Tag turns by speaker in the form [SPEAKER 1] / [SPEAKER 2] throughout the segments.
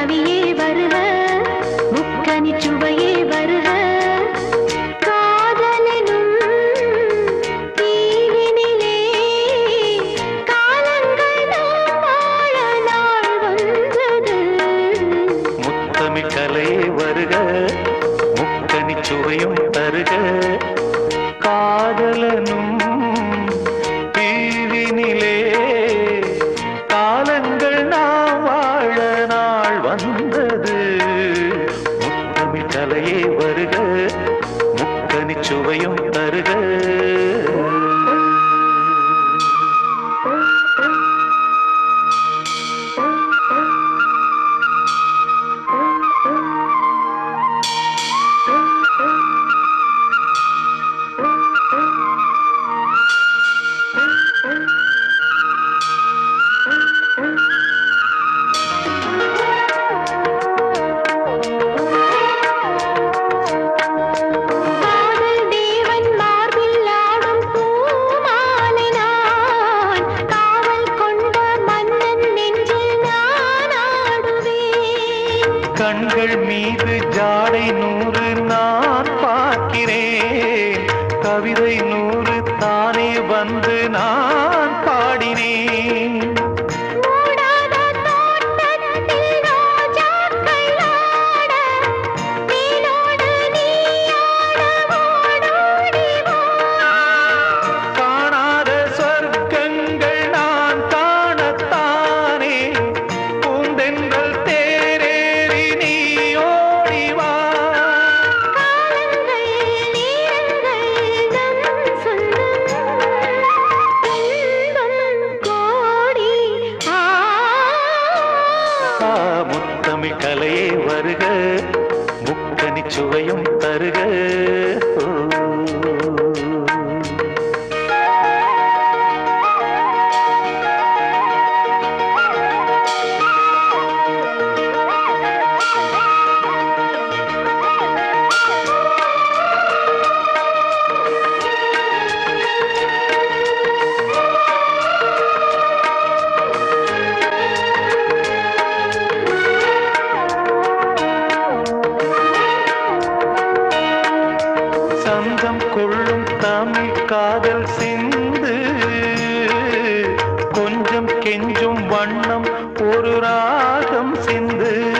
[SPEAKER 1] கவியே வருக முக்கனி சுவையே
[SPEAKER 2] சுவையும் தருக. ನೋಡು வருக. முக்கணி சுவையும் தருக.
[SPEAKER 1] சந்தம்
[SPEAKER 2] கொள்ளும் தமிழ் காதல் சிந்து. கொஞ்சம் கெஞ்சும் வண்ணம் ஒரு ராகம் சிந்து.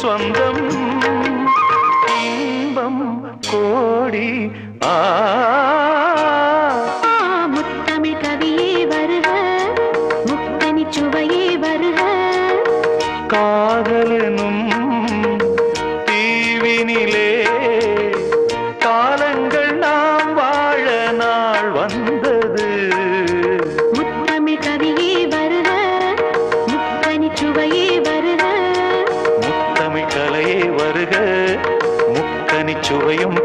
[SPEAKER 2] சொந்தம் இன்பம் கோடி ஆ.
[SPEAKER 1] முத்தமிழ் கவியே வருக முத்தனி சுவையே வருக.
[SPEAKER 2] காதலனும் தீவினிலே காலங்கள் நாம் வாழ நாள்
[SPEAKER 1] வந்து வருக
[SPEAKER 2] முத்தனி சுவையும்